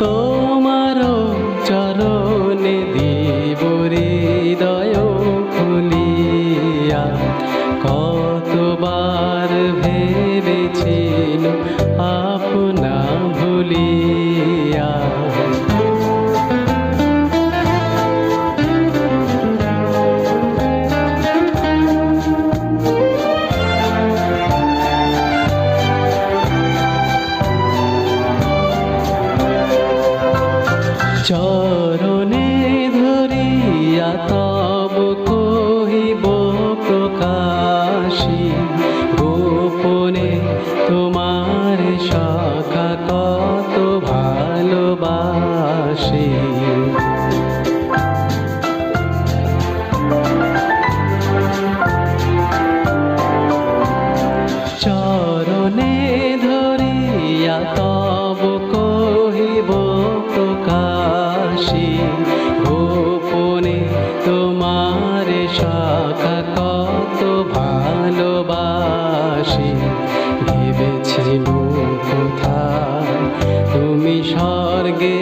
তোমার চরণ গোপনে তোমার শাখা কত ভালোবাসি। ভেবেছি কোথা তুমি স্বর্গে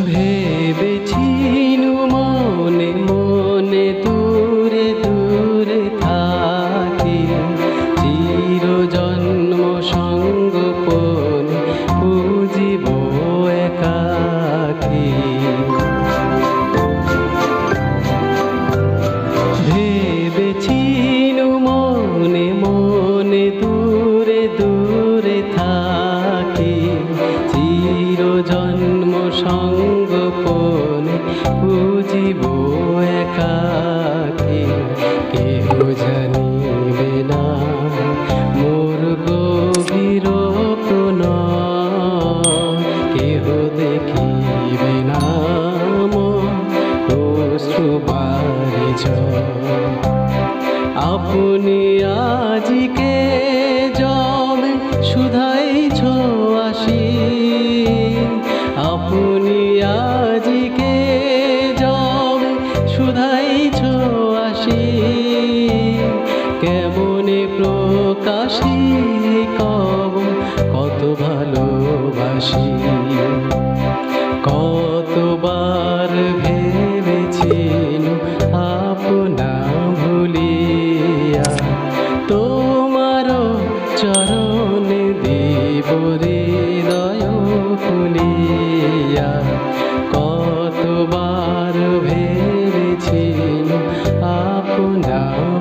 ভে আপনি করে নয় খুলিয়া কতবার ভেবেছিল আপনার